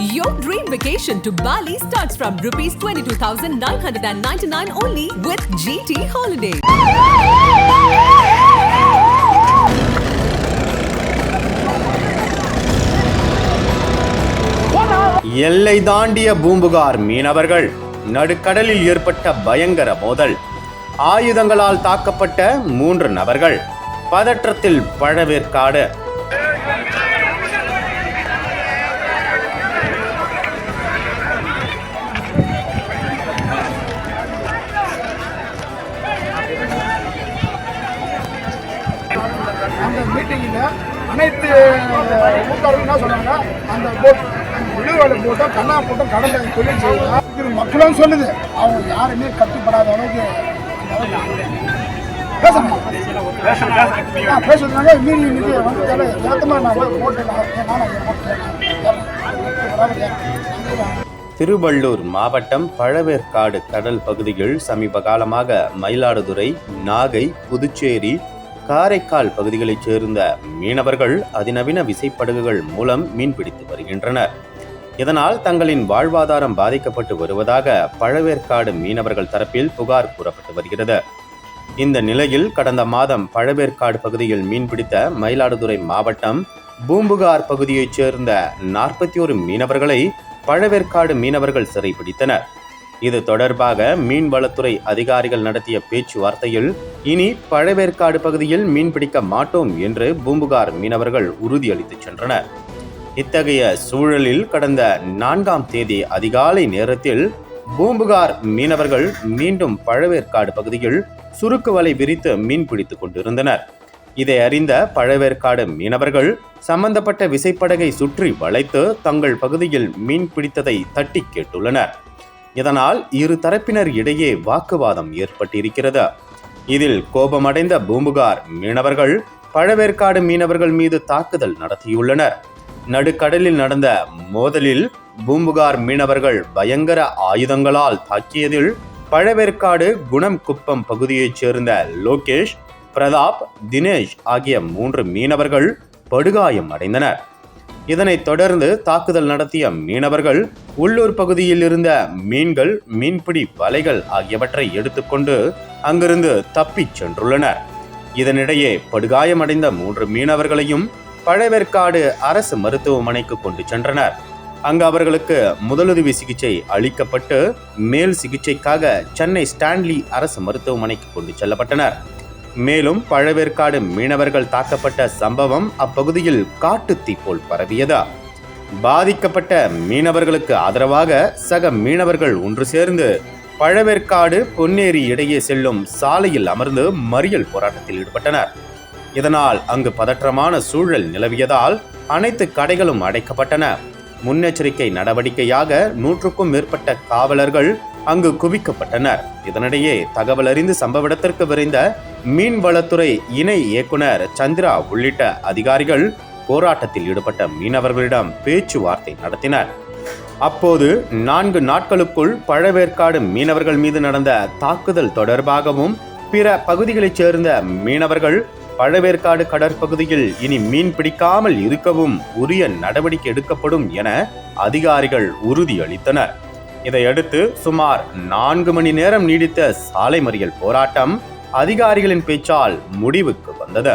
Your dream vacation to Bali starts from rupees 22,999 only with GT Holiday. எல்லை தாண்டிய பூம்புகார் மீனவர்கள் நடுக்கடலில் ஏற்பட்ட பயங்கர மோதல். ஆயுதங்களால் தாக்கப்பட்ட மூன்று நபர்கள். பதற்றத்தில் பழவேற்காடு. அனைத்து ஊட்டாளர்கள் என்ன சொன்னாங்க அந்த போட் விழுவலை போட்டும் கண்ணா போட்டோம் கடந்த தொழில் செய்யலாம் இது மக்களும் சொல்லுது. அவங்க யாருமே கட்டுப்படாத அளவுக்கு அந்த பேசுறாங்க ஆ, பேசுறாங்க மீறி இன்னைக்கு வந்து தலை நான் போய் போட்டு திருவள்ளூர் மாவட்டம் பழவேற்காடு கடல் பகுதியில் சமீப காலமாக மயிலாடுதுறை நாகை புதுச்சேரி காரைக்கால் பகுதிகளைச் சேர்ந்த மீனவர்கள் அதிநவீன விசைப்படகுகள் மூலம் மீன்பிடித்து வருகின்றனர். இதனால் தங்களின் வாழ்வாதாரம் பாதிக்கப்பட்டு வருவதாக பழவேற்காடு மீனவர்கள் தரப்பில் புகார் கூறப்பட்டு வருகிறது. இந்த நிலையில் கடந்த மாதம் பழவேற்காடு பகுதியில் மீன்பிடித்த மயிலாடுதுறை மாவட்டம் பூம்புகார் பகுதியைச் சேர்ந்த நாற்பத்தி ஒரு மீனவர்களை பழவேற்காடு மீனவர்கள் சிறைப்பிடித்தனர் இது தொடர்பாக மீன்வளத்துறை அதிகாரிகள் நடத்திய பேச்சுவார்த்தையில் இனி பழவேற்காடு பகுதியில் மீன்பிடிக்க மாட்டோம் என்று பூம்புகார் மீனவர்கள் உறுதியளித்துச் சென்றனர். இத்தகைய சூழலில் கடந்த நான்காம் தேதி அதிகாலை நேரத்தில் பூம்புகார் மீனவர்கள் மீண்டும் பழவேற்காடு பகுதியில் சுருக்கு வலை விரித்து மீன் பிடித்துக் கொண்டிருந்தனர். இதை அறிந்த பழவேற்காடு மீனவர்கள் சம்பந்தப்பட்ட விசைப்படகை சுற்றி வளைத்து தங்கள் பகுதியில் மீன் பிடித்ததை தட்டி கேட்டுள்ளனர். இதனால் இரு தரப்பினர் இடையே வாக்குவாதம் ஏற்பட்டிருக்கிறது. இதில் கோபமடைந்த பூம்புகார் மீனவர்கள் பழவேற்காடு மீனவர்கள் மீது தாக்குதல் நடத்தியுள்ளனர். நடுக்கடலில் நடந்த மோதலில் பூம்புகார் மீனவர்கள் பயங்கர ஆயுதங்களால் தாக்கியதில் பழவேற்காடு குணம் குப்பம் பகுதியைச் சேர்ந்த லோகேஷ் பிரதாப் தினேஷ் ஆகிய மூன்று மீனவர்கள் படுகாயம் அடைந்தனர் இதனைத் தொடர்ந்து தாக்குதல் நடத்திய மீனவர்கள் உள்ளூர் பகுதியில் இருந்த மீன்கள் மீன்பிடி வலைகள் ஆகியவற்றை எடுத்துக்கொண்டு அங்கிருந்து தப்பிச் சென்றுள்ளனர். இதனிடையே படுகாயமடைந்த மூன்று மீனவர்களையும் பழவேற்காடு அரசு மருத்துவமனைக்கு கொண்டு சென்றனர். அங்கு அவர்களுக்கு முதலுதவி சிகிச்சை அளிக்கப்பட்டு மேல் சிகிச்சைக்காக சென்னை ஸ்டான்லி அரசு மருத்துவமனைக்கு கொண்டு செல்லப்பட்டனர். மேலும் பழவேற்காடு மீனவர்கள் தாக்கப்பட்ட சம்பவம் அப்பகுதியில் காட்டுத்தீ போல் பரவியதா? பாதிக்கப்பட்ட மீனவர்களுக்கு ஆதரவாக சக மீனவர்கள் ஒன்று சேர்ந்து பழவேற்காடு பொன்னேரி இடையே செல்லும் சாலையில் அமர்ந்து மறியல் போராட்டத்தில் ஈடுபட்டனர். இதனால் அங்கு பதற்றமான சூழல் நிலவியதால் அனைத்து கடைகளும் அடைக்கப்பட்டன. முன்னெச்சரிக்கை நடவடிக்கையாக நூற்றுக்கும் மேற்பட்ட காவலர்கள் அங்கு குவிக்கப்பட்டனர். இதனிடையே தகவல் அறிந்து சம்பவ இடத்திற்கு விரைந்த மீன்வளத்துறை இணை இயக்குனர் சந்திரா உள்ளிட்ட அதிகாரிகள் போராட்டத்தில் ஈடுபட்ட மீனவர்களிடம் பேச்சுவார்த்தை நடத்தினர். அப்போது நான்கு நாட்களுக்குள் பழவேற்காடு மீனவர்கள் மீது நடந்த தாக்குதல் தொடர்பாகவும் பிற பகுதிகளைச் சேர்ந்த மீனவர்கள் பழவேற்காடு கடற்பகுதியில் இனி மீன் பிடிக்காமல் இருக்கவும் உரிய நடவடிக்கை எடுக்கப்படும் என அதிகாரிகள் உறுதியளித்தனர். இதையடுத்து சுமார் நான்கு மணி நேரம் நீடித்த சாலை மறியல் போராட்டம் அதிகாரிகளின் பேச்சால் முடிவுக்கு வந்தது.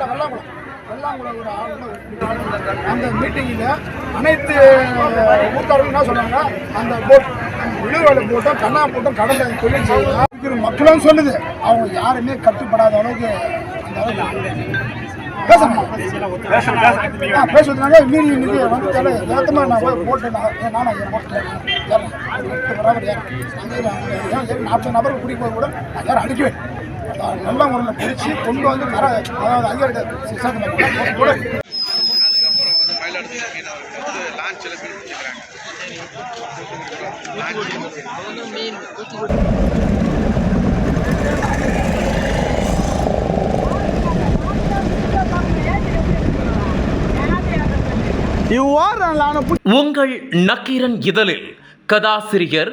வெள்ளம் வெள்ளாங்குளம் வெள்ளாங்குளம் ஒரு ஆளுநர் அந்த மீட்டிங்கில் அனைத்து ஊட்டாளர்கள் என்ன சொன்னாங்க அந்த போட் விழுவலை போட்டும் கண்ணா போட்டும் கடலை தொழில் செய்யலாம். மக்களும் சொல்லுது அவங்க யாருமே கட்டுப்படாத அளவுக்கு அந்த அளவுக்கு பேசுறாங்க ஆ, பேசுறாங்க மீறி இன்னைக்கு வந்து தலை ஏத்தமா நான் போய் போட்டு நான் நானும் ஐயா போட்டு நாற்பது நபர்கள் குடி போய் கூட நான் யாரும் அடிக்குவேன் நல்ல முறையில் பிரித்து கொண்டு வந்து கர அதாவது அதிகாரிகள் உங்கள் நக்கீரன் இதழில் கதாசிரியர்